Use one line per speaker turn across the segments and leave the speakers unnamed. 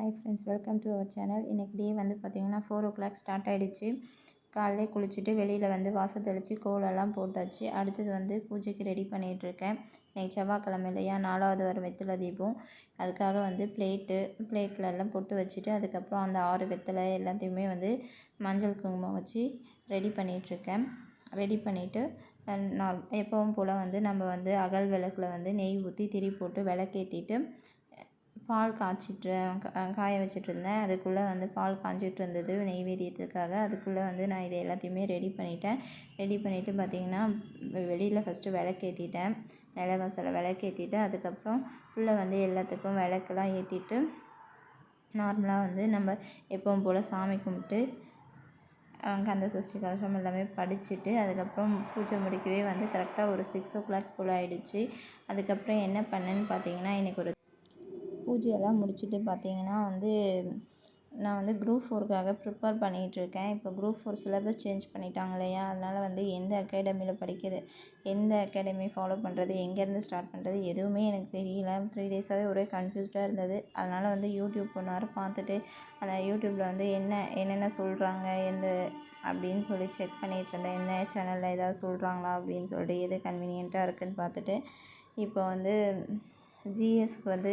Hi friends welcome to our channel இன்றைக்கி day வந்து பார்த்திங்கன்னா ஃபோர் ஓ கிளாக் ஸ்டார்ட் ஆகிடுச்சு காலையிலே குளிச்சுட்டு வெளியில் வந்து வாசல் தெளித்து கோலெல்லாம் போட்டாச்சு. அடுத்தது வந்து பூஜைக்கு ரெடி பண்ணிகிட்ருக்கேன் இன்றைக்கி செவ்வாய்க்கிழமை இல்லையா? நாலாவது வர வெத்தலை தீபம். அதுக்காக வந்து பிளேட்டு பிளேட்டில் எல்லாம் பொட்டு வச்சுட்டு அதுக்கப்புறம் அந்த ஆறு வெத்தலை எல்லாத்தையுமே வந்து மஞ்சள் குங்குமம் வச்சு ரெடி பண்ணிகிட்ருக்கேன் ரெடி பண்ணிவிட்டு நார் எப்பவும் போல் வந்து நம்ம வந்து அகல் விளக்கில் வந்து நெய் ஊற்றி திரி போட்டு விளக்கேற்றிட்டு பால் காய்ச்சிட்டு காய வச்சிட்ருந்தேன் அதுக்குள்ளே வந்து பால் காய்ச்சிட்டு இருந்தது நெய்வேத்தியத்துக்காக. அதுக்குள்ளே வந்து நான் இதை எல்லாத்தையுமே ரெடி பண்ணிட்டேன். ரெடி பண்ணிவிட்டு பார்த்திங்கன்னா வெளியில் ஃபஸ்ட்டு விளக்கேற்றிட்டேன் நில வாசலில் விளக்கேற்றிட்டு அதுக்கப்புறம் உள்ளே வந்து எல்லாத்துக்கும் விளக்கெல்லாம் ஏற்றிட்டு நார்மலாக வந்து நம்ம எப்பவும் போல் சாமி கும்பிட்டு கந்த சஷ்டி கவசம் எல்லாமே படிச்சுட்டு அதுக்கப்புறம் பூஜை முடிக்கவே வந்து கரெக்டாக ஒரு சிக்ஸ் ஓ கிளாக் போல் ஆகிடுச்சி அதுக்கப்புறம் என்ன பண்ணேன்னு பார்த்தீங்கன்னா எனக்கு ஒரு பூஜையெல்லாம் முடிச்சுட்டு பார்த்தீங்கன்னா வந்து நான் வந்து குரூப் ஃபோருக்காக ப்ரிப்பேர் பண்ணிகிட்ருக்கேன். இப்போ குரூப் ஃபோர் சிலபஸ் சேஞ்ச் பண்ணிட்டாங்க இல்லையா? அதனால் வந்து எந்த அகாடமியில் படிக்கிறது எந்த அகாடமி ஃபாலோ பண்ணுறது எங்கேருந்து ஸ்டார்ட் பண்ணுறது எதுவுமே எனக்கு தெரியல. த்ரீ டேஸாகவே ஒரே கன்ஃபியூஸ்டாக இருந்தது. அதனால் வந்து யூடியூப் ஒன் பார்த்துட்டு அந்த யூடியூப்பில் வந்து என்ன என்னென்ன சொல்கிறாங்க எந்த அப்படின்னு சொல்லி செக் பண்ணிகிட்டு இருந்தேன் என்ன சேனலில் ஏதாவது சொல்கிறாங்களா அப்படின்னு சொல்லிட்டு எது கன்வீனியண்ட்டாக இருக்குதுன்னு பார்த்துட்டு இப்போ வந்து ஜிஎஸ்க்கு வந்து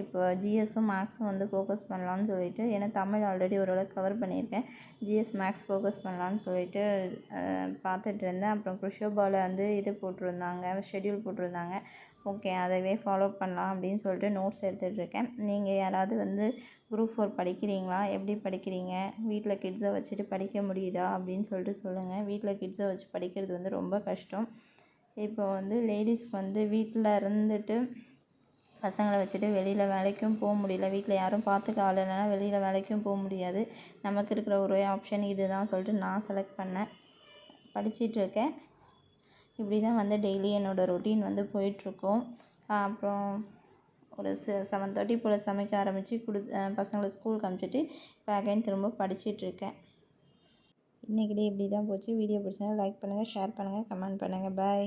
இப்போ ஜிஎஸ்ஸும் மேக்ஸும் வந்து ஃபோக்கஸ் பண்ணலான்னு சொல்லிட்டு ஏன்னா தமிழ் ஆல்ரெடி ஓரளவுக்கு கவர் பண்ணியிருக்கேன். ஜிஎஸ் மேக்ஸ் ஃபோக்கஸ் பண்ணலான்னு சொல்லிட்டு பார்த்துட்ருந்தேன் அப்புறம் குஷோபாவில் வந்து இது போட்டிருந்தாங்க ஷெட்யூல் போட்டிருந்தாங்க. ஓகே அதவே ஃபாலோ பண்ணலாம் அப்படின்னு சொல்லிட்டு நோட்ஸ் எடுத்துகிட்ருக்கேன் நீங்கள் யாராவது வந்து குரூப் ஃபோர் படிக்கிறீங்களா? எப்படி படிக்கிறீங்க? வீட்டில் கிட்ஸை வச்சுட்டு படிக்க முடியுதா? அப்படின்னு சொல்லிட்டு சொல்லுங்கள் வீட்டில் கிட்ஸை வச்சு படிக்கிறது வந்து ரொம்ப கஷ்டம். இப்போ வந்து லேடிஸ்க்கு வந்து வீட்டில் இருந்துட்டு பசங்களை வச்சுட்டு வெளியில் வேலைக்கும் போக முடியல. வீட்டில் யாரும் பார்த்துக்க ஆள் இல்லைனா வெளியில் வேலைக்கும் போக முடியாது. நமக்கு இருக்கிற ஒரே ஆப்ஷன் இது தான் சொல்லிட்டு நான் செலக்ட் பண்ணேன். படிச்சிகிட்ருக்கேன் இப்படி தான் வந்து டெய்லி என்னோடய ரொட்டீன் வந்து போயிட்டுருக்கும். அப்புறம் ஒரு செவன் தேர்ட்டி போல் சமைக்க ஆரம்பித்து கொடு பசங்களை ஸ்கூலுக்கு அனுப்பிச்சிட்டு இப்போ அகைன் திரும்ப படிச்சிட்ருக்கேன் இன்றைக்கி டே இப்படி தான் போச்சு. வீடியோ பிடிச்சா லைக் பண்ணுங்கள் ஷேர் பண்ணுங்கள் கமெண்ட் பண்ணுங்கள் பாய்